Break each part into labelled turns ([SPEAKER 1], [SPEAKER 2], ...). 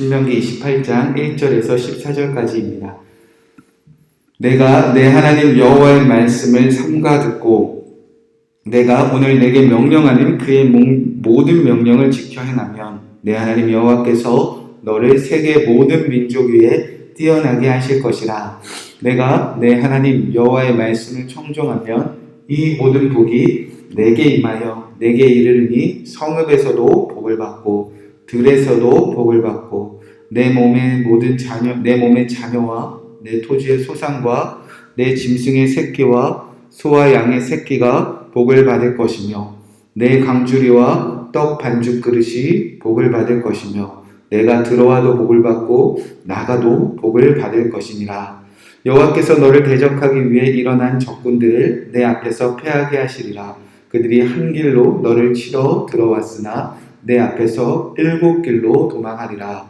[SPEAKER 1] 신명기 28장 1절에서 14절까지입니다. 내가 내 하나님 여호와의 말씀을 삼가 듣고 내가 오늘 내게 명령하는 그의 모든 명령을 지켜 행하면 내 하나님 여호와께서 너를 세계 모든 민족 위에 뛰어나게 하실 것이라. 내가 내 하나님 여호와의 말씀을 청종하면 이 모든 복이 내게 임하여 내게 이르르니 성읍에서도 복을 받고 들에서도 복을 받고 내 몸의 모든 자녀 내 몸의 자녀와 내 토지의 소산과 내 짐승의 새끼와 소와 양의 새끼가 복을 받을 것이며 내 강주리와 떡 반죽 그릇이 복을 받을 것이며 내가 들어와도 복을 받고 나가도 복을 받을 것이니라. 여호와께서 너를 대적하기 위해 일어난 적군들을 내 앞에서 패하게 하시리라. 그들이 한 길로 너를 치러 들어왔으나 내 앞에서 일곱 길로 도망하리라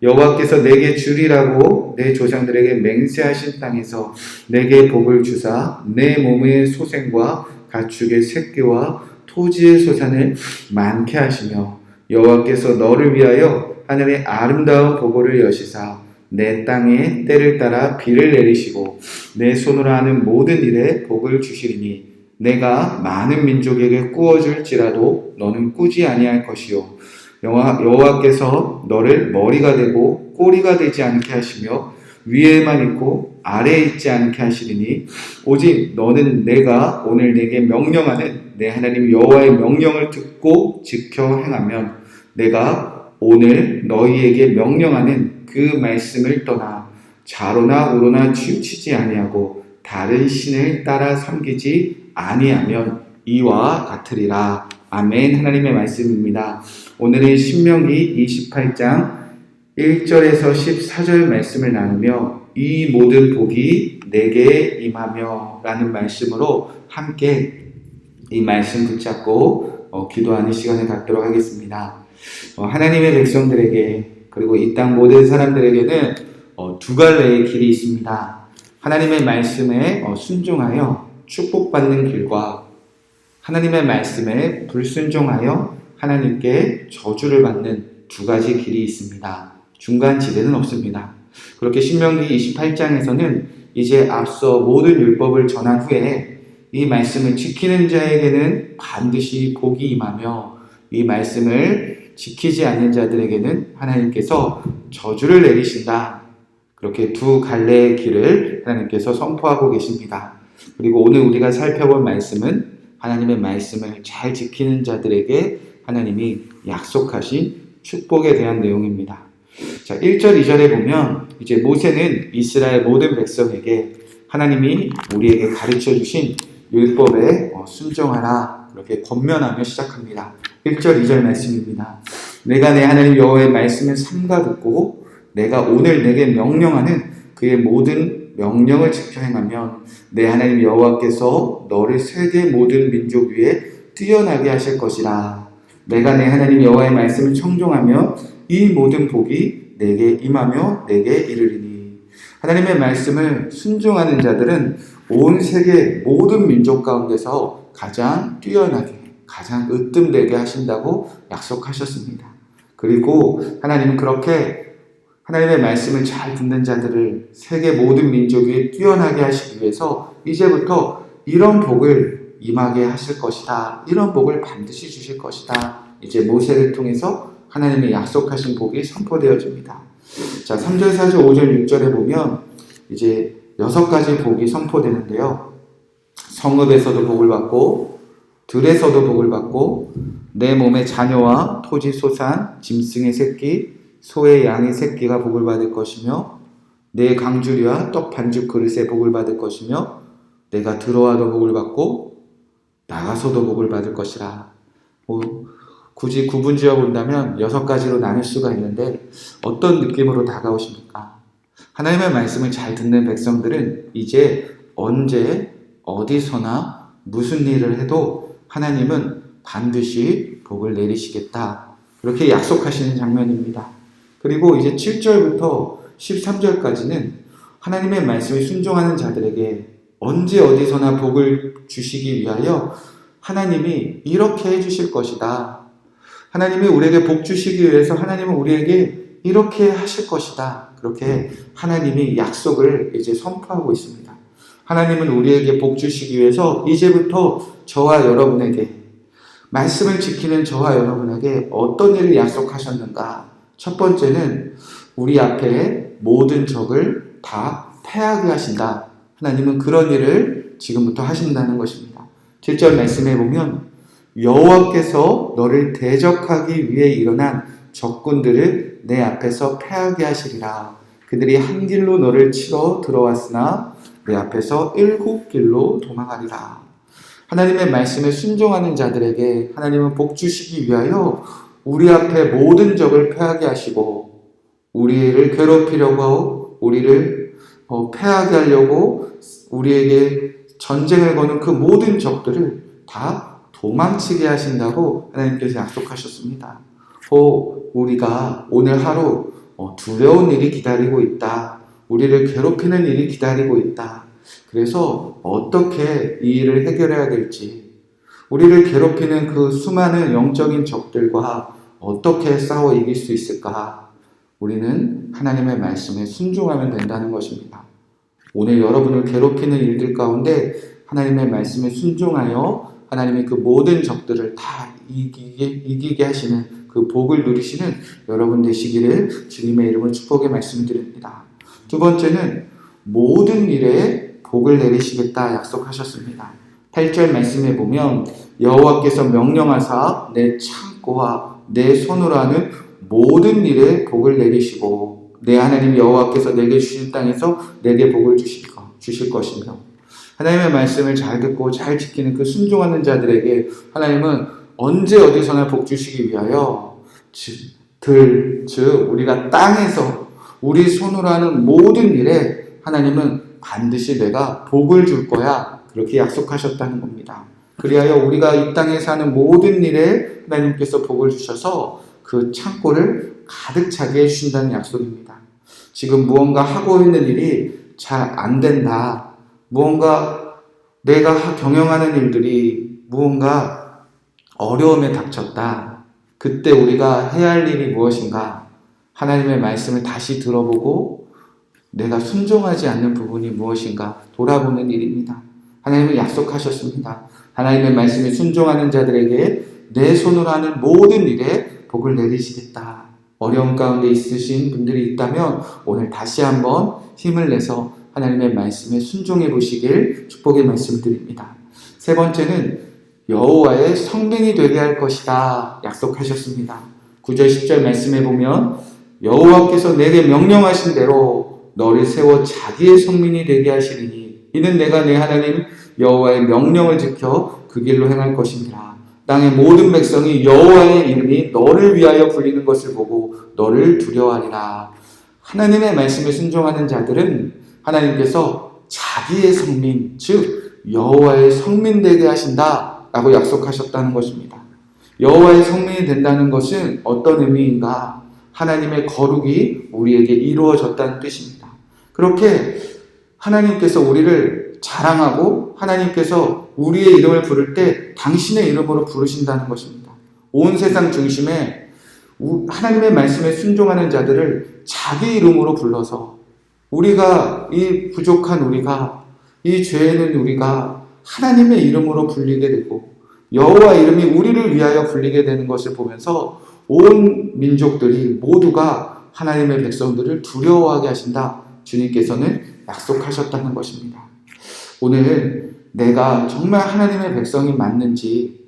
[SPEAKER 1] 여호와께서 내게 주리라고 내 조상들에게 맹세하신 땅에서 내게 복을 주사 내 몸의 소생과 가축의 새끼와 토지의 소산을 많게 하시며 여호와께서 너를 위하여 하늘의 아름다운 보고를 여시사 내 땅에 때를 따라 비를 내리시고 내 손으로 하는 모든 일에 복을 주시리니 내가 많은 민족에게 꾸어줄지라도 너는 꾸지 아니할 것이요 여호와, 여호와께서 너를 머리가 되고 꼬리가 되지 않게 하시며 위에만 있고 아래에 있지 않게 하시리니 오직 너는 내가 오늘 내게 명령하는 내 하나님 여호와의 명령을 듣고 지켜 행하면 내가 오늘 너희에게 명령하는 그 말씀을 떠나 좌로나 우로나 치우치지 아니하고 다른 신을 따라 섬기지 아니하면 이와 같으리라. 아멘. 하나님의 말씀입니다. 오늘은 신명기 28장 1절에서 14절 말씀을 나누며 이 모든 복이 내게 임하며 라는 말씀으로 함께 이 말씀 붙잡고 어, 기도하는 시간을 갖도록 하겠습니다. 어, 하나님의 백성들에게 그리고 이 땅 모든 사람들에게는 어, 두 갈래의 길이 있습니다. 하나님의 말씀에 어, 순종하여 축복받는 길과 하나님의 말씀에 불순종하여 하나님께 저주를 받는 두 가지 길이 있습니다. 중간 지대는 없습니다. 그렇게 신명기 28장에서는 이제 앞서 모든 율법을 전한 후에 이 말씀을 지키는 자에게는 반드시 복이 임하며 이 말씀을 지키지 않는 자들에게는 하나님께서 저주를 내리신다. 그렇게 두 갈래의 길을 하나님께서 선포하고 계십니다. 그리고 오늘 우리가 살펴볼 말씀은 하나님의 말씀을 잘 지키는 자들에게 하나님이 약속하신 축복에 대한 내용입니다. 자, 1절, 2절에 보면 이제 모세는 이스라엘 모든 백성에게 하나님이 우리에게 가르쳐 주신 율법에 어, 순종하라 이렇게 권면하며 시작합니다. 1절, 2절 말씀입니다. 내가 내 하나님 여호와의 말씀을 삼가 듣고 내가 오늘 내게 명령하는 그의 모든 명령을 지켜 행하면 내 하나님 여호와께서 너를 세계 모든 민족 위에 뛰어나게 하실 것이라. 내가 내 하나님 여호와의 말씀을 청종하며 이 모든 복이 내게 임하며 내게 이르리니. 하나님의 말씀을 순종하는 자들은 온 세계 모든 민족 가운데서 가장 뛰어나게, 가장 으뜸되게 하신다고 약속하셨습니다. 그리고 하나님은 그렇게 하나님의 말씀을 잘 듣는 자들을 세계 모든 민족이 뛰어나게 하시기 위해서 이제부터 이런 복을 임하게 하실 것이다. 이런 복을 반드시 주실 것이다. 이제 모세를 통해서 하나님의 약속하신 복이 선포되어집니다. 자, 3절, 4절, 5절, 6절에 보면 이제 여섯 가지 복이 선포되는데요. 성읍에서도 복을 받고, 들에서도 복을 받고, 내 몸의 자녀와 토지 소산, 짐승의 새끼, 소의 양의 새끼가 복을 받을 것이며, 내 강주리와 떡 반죽 그릇에 복을 받을 것이며, 내가 들어와도 복을 받고, 나가서도 복을 받을 것이라. 뭐, 굳이 구분 지어 본다면 여섯 가지로 나눌 수가 있는데 어떤 느낌으로 다가오십니까? 하나님의 말씀을 잘 듣는 백성들은 이제 언제 어디서나 무슨 일을 해도 하나님은 반드시 복을 내리시겠다. 그렇게 약속하시는 장면입니다. 그리고 이제 7절부터 13절까지는 하나님의 말씀에 순종하는 자들에게 언제 어디서나 복을 주시기 위하여 하나님이 이렇게 해주실 것이다. 하나님이 우리에게 복 주시기 위해서 하나님은 우리에게 이렇게 하실 것이다. 그렇게 하나님이 약속을 이제 선포하고 있습니다. 하나님은 우리에게 복 주시기 위해서 이제부터 저와 여러분에게 말씀을 지키는 저와 여러분에게 어떤 일을 약속하셨는가? 첫 번째는 우리 앞에 모든 적을 다 패하게 하신다. 하나님은 그런 일을 지금부터 하신다는 것입니다. 7절 말씀해 보면 여호와께서 너를 대적하기 위해 일어난 적군들을 내 앞에서 패하게 하시리라. 그들이 한 길로 너를 치러 들어왔으나 내 앞에서 일곱 길로 도망하리라. 하나님의 말씀에 순종하는 자들에게 하나님은 복 주시기 위하여 우리 앞에 모든 적을 패하게 하시고 우리를 괴롭히려고 하고 우리를 어, 패하게 하려고 우리에게 전쟁을 거는 그 모든 적들을 다 도망치게 하신다고 하나님께서 약속하셨습니다. 어, 우리가 오늘 하루 어, 두려운 일이 기다리고 있다. 우리를 괴롭히는 일이 기다리고 있다. 그래서 어떻게 이 일을 해결해야 될지, 우리를 괴롭히는 그 수많은 영적인 적들과 어떻게 싸워 이길 수 있을까? 우리는 하나님의 말씀에 순종하면 된다는 것입니다. 오늘 여러분을 괴롭히는 일들 가운데 하나님의 말씀에 순종하여 하나님의 그 모든 적들을 다 이기게, 이기게 하시는 그 복을 누리시는 여러분 되시기를 주님의 이름으로 축복의 말씀드립니다. 두 번째는 모든 일에 복을 내리시겠다 약속하셨습니다. 8절 말씀에 보면 여호와께서 명령하사 내 창고와 내 손으로 하는 모든 일에 복을 내리시고 내 하나님 여호와께서 내게 주신 땅에서 내게 복을 주실, 것, 주실 것이며 하나님의 말씀을 잘 듣고 잘 지키는 그 순종하는 자들에게 하나님은 언제 어디서나 복 주시기 위하여 들, 즉 우리가 땅에서 우리 손으로 하는 모든 일에 하나님은 반드시 내가 복을 줄 거야 그렇게 약속하셨다는 겁니다. 그리하여 우리가 이 땅에 사는 모든 일에 하나님께서 복을 주셔서 그 창고를 가득 차게 해주신다는 약속입니다. 지금 무언가 하고 있는 일이 잘 안 된다. 무언가 내가 경영하는 일들이 무언가 어려움에 닥쳤다. 그때 우리가 해야 할 일이 무엇인가? 하나님의 말씀을 다시 들어보고 내가 순종하지 않는 부분이 무엇인가 돌아보는 일입니다. 하나님은 약속하셨습니다. 하나님의 말씀에 순종하는 자들에게 내 손으로 하는 모든 일에 복을 내리시겠다. 어려운 가운데 있으신 분들이 있다면 오늘 다시 한번 힘을 내서 하나님의 말씀에 순종해 보시길 축복의 말씀을 드립니다. 세 번째는 여호와의 성민이 되게 할 것이다 약속하셨습니다. 9절 10절 말씀에 보면 여호와께서 내게 명령하신 대로 너를 세워 자기의 성민이 되게 하시리니 이는 내가 내 하나님 여호와의 명령을 지켜 그 길로 행할 것입니다. 땅의 모든 백성이 여호와의 이름이 너를 위하여 불리는 것을 보고 너를 두려워하리라. 하나님의 말씀에 순종하는 자들은 하나님께서 자기의 성민, 즉 여호와의 성민 되게 하신다라고 약속하셨다는 것입니다. 여호와의 성민이 된다는 것은 어떤 의미인가? 하나님의 거룩이 우리에게 이루어졌다는 뜻입니다. 그렇게 하나님께서 우리를 자랑하고 하나님께서 우리의 이름을 부를 때 당신의 이름으로 부르신다는 것입니다. 온 세상 중심에 하나님의 말씀에 순종하는 자들을 자기 이름으로 불러서 우리가 이 부족한 우리가 이 죄는 우리가 하나님의 이름으로 불리게 되고 여호와 이름이 우리를 위하여 불리게 되는 것을 보면서 온 민족들이 모두가 하나님의 백성들을 두려워하게 하신다. 주님께서는 약속하셨다는 것입니다. 오늘 내가 정말 하나님의 백성이 맞는지,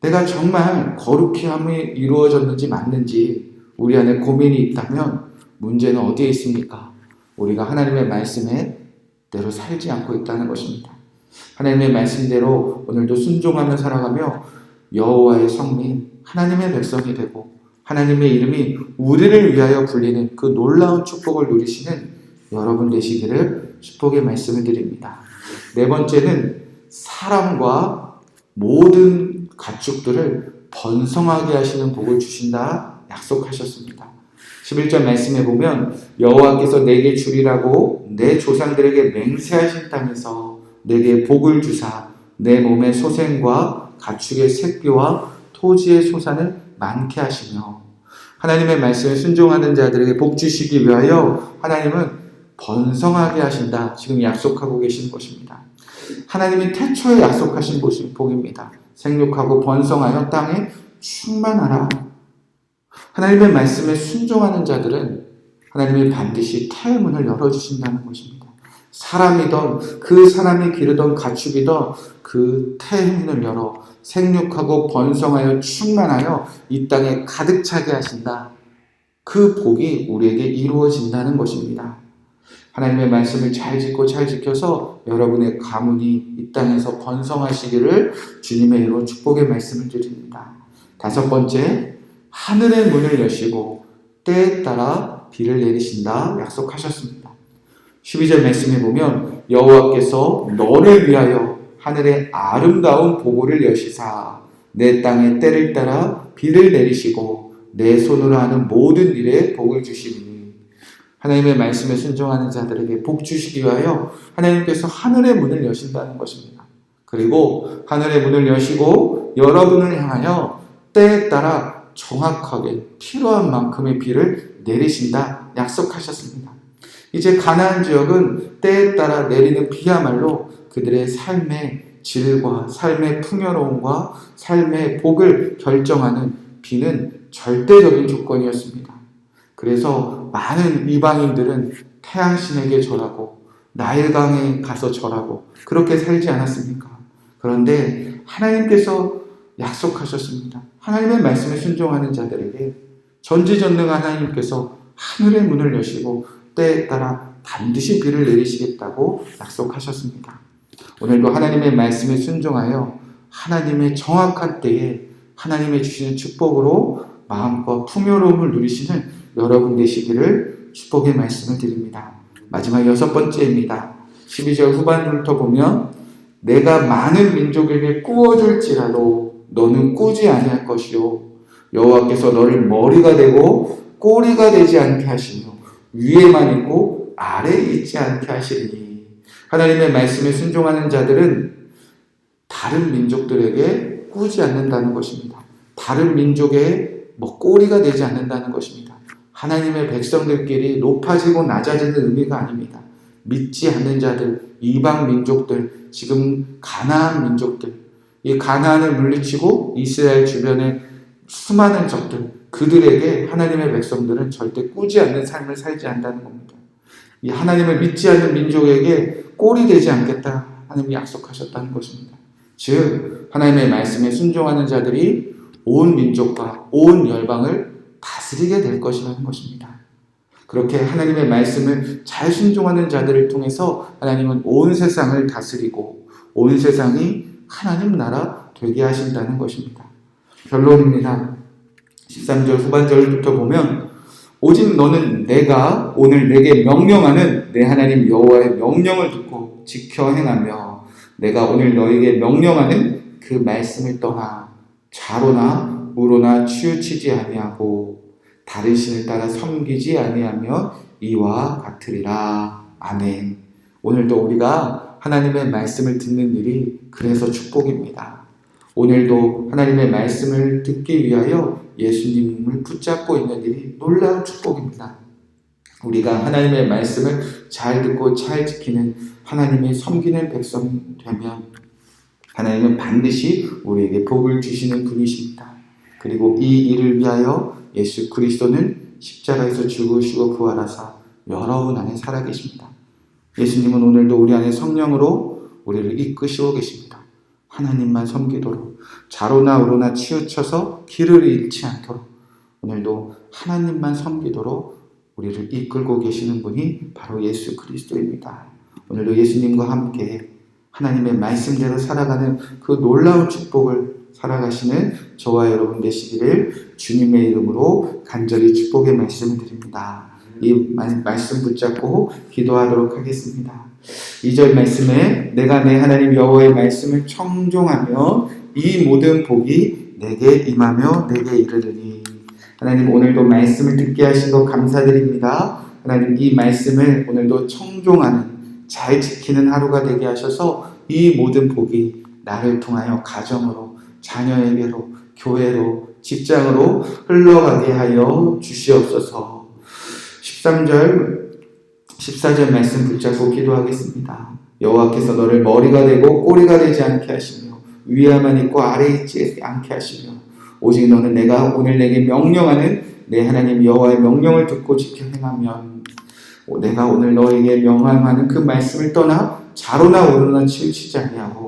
[SPEAKER 1] 내가 정말 거룩히 함이 이루어졌는지 맞는지 우리 안에 고민이 있다면 문제는 어디에 있습니까? 우리가 하나님의 말씀에 대로 살지 않고 있다는 것입니다. 하나님의 말씀대로 오늘도 순종하며 살아가며 여호와의 성민 하나님의 백성이 되고 하나님의 이름이 우리를 위하여 불리는 그 놀라운 축복을 누리시는 여러분 되시기를 축복의 말씀을 드립니다. 네 번째는 사람과 모든 가축들을 번성하게 하시는 복을 주신다 약속하셨습니다. 11절 말씀에 보면 여호와께서 내게 주리라고 내 조상들에게 맹세하신 땅에서 내게 복을 주사 내 몸의 소생과 가축의 새끼와 토지의 소산을 많게 하시며 하나님의 말씀에 순종하는 자들에게 복 주시기 위하여 하나님은 번성하게 하신다. 지금 약속하고 계시는 것입니다. 하나님이 태초에 약속하신 복입니다. 생육하고 번성하여 땅에 충만하라. 하나님의 말씀에 순종하는 자들은 하나님이 반드시 태의 문을 열어주신다는 것입니다. 사람이던 그 사람이 기르던 가축이던 그 태의 문을 열어 생육하고 번성하여 충만하여 이 땅에 가득 차게 하신다. 그 복이 우리에게 이루어진다는 것입니다. 하나님의 말씀을 잘 짓고 잘 지켜서 여러분의 가문이 이 땅에서 번성하시기를 주님의 이로 축복의 말씀을 드립니다. 다섯 번째, 하늘의 문을 여시고 때에 따라 비를 내리신다 약속하셨습니다. 12절 말씀에 보면 여호와께서 너를 위하여 하늘의 아름다운 보고를 여시사 내 땅의 때를 따라 비를 내리시고 내 손으로 하는 모든 일에 복을 주시니 하나님의 말씀에 순종하는 자들에게 복 주시기 위하여 하나님께서 하늘의 문을 여신다는 것입니다. 그리고 하늘의 문을 여시고 여러분을 향하여 때에 따라 정확하게 필요한 만큼의 비를 내리신다 약속하셨습니다. 이제 가나안 지역은 때에 따라 내리는 비야말로 그들의 삶의 질과 삶의 풍요로움과 삶의 복을 결정하는 비는 절대적인 조건이었습니다. 그래서 많은 이방인들은 태양신에게 절하고 나일강에 가서 절하고 그렇게 살지 않았습니까? 그런데 하나님께서 약속하셨습니다. 하나님의 말씀에 순종하는 자들에게 전지전능한 하나님께서 하늘의 문을 여시고 때에 따라 반드시 비를 내리시겠다고 약속하셨습니다. 오늘도 하나님의 말씀에 순종하여 하나님의 정확한 때에 하나님의 주시는 축복으로 마음과 풍요로움을 누리시는 여러분 되시기를 축복의 말씀을 드립니다. 마지막 여섯 번째입니다. 12절 후반부터 보면 내가 많은 민족에게 꾸어줄지라도 너는 꾸지 아니할 것이요 여호와께서 너를 머리가 되고 꼬리가 되지 않게 하시며 위에만 있고 아래에 있지 않게 하시리니 하나님의 말씀에 순종하는 자들은 다른 민족들에게 꾸지 않는다는 것입니다. 다른 민족의 뭐 꼬리가 되지 않는다는 것입니다. 하나님의 백성들끼리 높아지고 낮아지는 의미가 아닙니다. 믿지 않는 자들, 이방 민족들, 지금 가나안 민족들, 이 가나안을 물리치고 이스라엘 주변의 수많은 적들, 그들에게 하나님의 백성들은 절대 꾸지 않는 삶을 살지 않는다는 겁니다. 이 하나님을 믿지 않는 민족에게 꼴이 되지 않겠다 하나님이 약속하셨다는 것입니다. 즉 하나님의 말씀에 순종하는 자들이 온 민족과 온 열방을 다스리게 될 것이라는 것입니다. 그렇게 하나님의 말씀을 잘 순종하는 자들을 통해서 하나님은 온 세상을 다스리고 온 세상이 하나님 나라 되게 하신다는 것입니다. 결론입니다. 13절 후반절부터 보면 오직 너는 내가 오늘 내게 명령하는 내 하나님 여호와의 명령을 듣고 지켜 행하며 내가 오늘 너에게 명령하는 그 말씀을 떠나 자로나 우로나 치우치지 아니하고 다른 신을 따라 섬기지 아니하며 이와 같으리라. 아멘. 오늘도 우리가 하나님의 말씀을 듣는 일이 그래서 축복입니다. 오늘도 하나님의 말씀을 듣기 위하여 예수님을 붙잡고 있는 일이 놀라운 축복입니다. 우리가 하나님의 말씀을 잘 듣고 잘 지키는 하나님의 섬기는 백성이 되면 하나님은 반드시 우리에게 복을 주시는 분이십니다. 그리고 이 일을 위하여 예수 그리스도는 십자가에서 죽으시고 부활하사 여러분 안에 살아계십니다. 예수님은 오늘도 우리 안에 성령으로 우리를 이끄시고 계십니다. 하나님만 섬기도록 자로나 우로나 치우쳐서 길을 잃지 않도록 오늘도 하나님만 섬기도록 우리를 이끌고 계시는 분이 바로 예수 그리스도입니다. 오늘도 예수님과 함께 하나님의 말씀대로 살아가는 그 놀라운 축복을 살아가시는 저와 여러분 되시기를 주님의 이름으로 간절히 축복의 말씀을 드립니다. 이 말- 말씀 붙잡고 기도하도록 하겠습니다. 2절 말씀에 내가 내 하나님 여호와의 말씀을 청종하며 이 모든 복이 내게 임하며 내게 이르르니 하나님 오늘도 말씀을 듣게 하신 것 감사드립니다. 하나님 이 말씀을 오늘도 청종하는 잘 지키는 하루가 되게 하셔서 이 모든 복이 나를 통하여 가정으로 자녀에게로 교회로 직장으로 흘러가게 하여 주시옵소서. 13절 14절 말씀 붙잡고 기도하겠습니다. 여호와께서 너를 머리가 되고 꼬리가 되지 않게 하시며 위에만 있고 아래에 있지 않게 하시며 오직 너는 내가 오늘 내게 명령하는 내 하나님 여호와의 명령을 듣고 지켜 행하면 오, 내가 오늘 너에게 명함하는 그 말씀을 떠나 자로나 오르나 치우치지 아니하고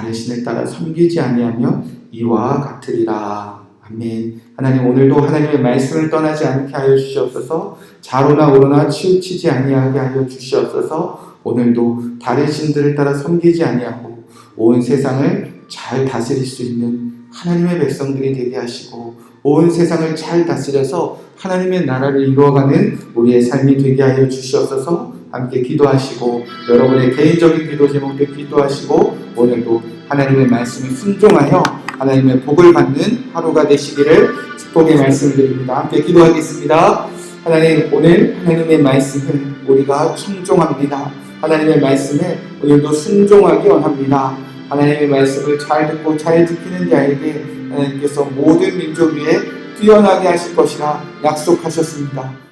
[SPEAKER 1] 다른 신을 따라 섬기지 아니하며 이와 같으리라. 아멘. 하나님 오늘도 하나님의 말씀을 떠나지 않게 하여 주시옵소서. 자로나 오르나 치우치지 아니하게 하여 주시옵소서. 오늘도 다른 신들을 따라 섬기지 아니하고 온 세상을 잘 다스릴 수 있는 하나님의 백성들이 되게 하시고 온 세상을 잘 다스려서 하나님의 나라를 이루어가는 우리의 삶이 되게 하여 주시옵소서. 함께 기도하시고 여러분의 개인적인 기도 제목도 기도하시고 오늘도 하나님의 말씀을 순종하여 하나님의 복을 받는 하루가 되시기를 축복의 말씀을 드립니다. 함께 기도하겠습니다. 하나님 오늘 하나님의 말씀을 우리가 청종합니다. 하나님의 말씀에 오늘도 순종하기 원합니다. 하나님의 말씀을 잘 듣고 잘 지키는 자에게 하나님께서 모든 민족 위에 뛰어나게 하실 것이라 약속하셨습니다.